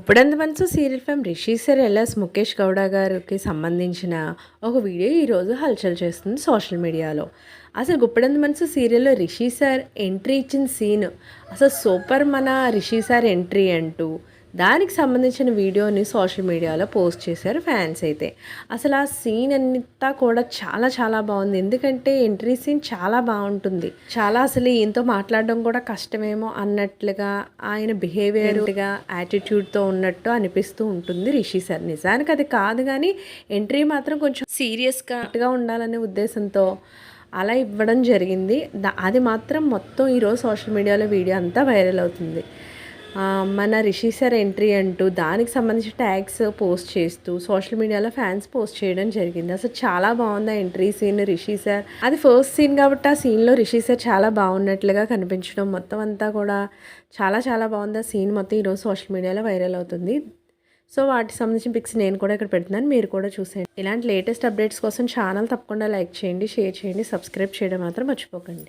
Guppedantha Manasu serial fame Rishi sir LS Mukesh Gowda గారికి సంబంధించిన ఒక వీడియో ఈరోజు హల్చల్ చేస్తుంది సోషల్ మీడియాలో. అసలు గుప్పడంత మనసు సీరియల్లో రిషి సార్ ఎంట్రీ ఇచ్చిన సీన్ అసలు సూపర్ మన రిషి సార్ ఎంట్రీ అంటూ దానికి సంబంధించిన వీడియోని సోషల్ మీడియాలో పోస్ట్ చేశారు ఫ్యాన్స్ అయితే. అసలు ఆ సీన్ అంతా కూడా చాలా చాలా బాగుంది. ఎందుకంటే ఎంట్రీ సీన్ చాలా బాగుంటుంది. చాలా అసలు ఈయనతో మాట్లాడడం కూడా కష్టమేమో అన్నట్లుగా ఆయన బిహేవియర్గా యాటిట్యూడ్తో ఉన్నట్టు అనిపిస్తూ ఉంటుంది రిషి సార్. నిజానికి అది కాదు కానీ ఎంట్రీ మాత్రం కొంచెం సీరియస్గా ఉండాలనే ఉద్దేశంతో అలా ఇవ్వడం జరిగింది. అది మాత్రం మొత్తం ఈరోజు సోషల్ మీడియాలో వీడియో అంతా వైరల్ అవుతుంది. మన రిషి సార్ ఎంట్రీ అంటూ దానికి సంబంధించిన ట్యాగ్స్ పోస్ట్ చేస్తూ సోషల్ మీడియాలో ఫ్యాన్స్ పోస్ట్ చేయడం జరిగింది. అసలు చాలా బాగుంది ఎంట్రీ సీన్ రిషి సార్. అది ఫస్ట్ సీన్ కాబట్టి ఆ సీన్లో రిషి సార్ చాలా బాగున్నట్లుగా కనిపించడం మొత్తం అంతా కూడా చాలా చాలా బాగుంది. ఆ సీన్ మొత్తం ఈరోజు సోషల్ మీడియాలో వైరల్ అవుతుంది. సో వాటికి సంబంధించిన పిక్స్ నేను కూడా ఇక్కడ పెడుతున్నాను. మీరు కూడా చూసేయండి. ఇలాంటి లేటెస్ట్ అప్డేట్స్ కోసం ఛానల్ తప్పకుండా లైక్ చేయండి షేర్ చేయండి సబ్స్క్రైబ్ చేయడం మాత్రం మర్చిపోకండి.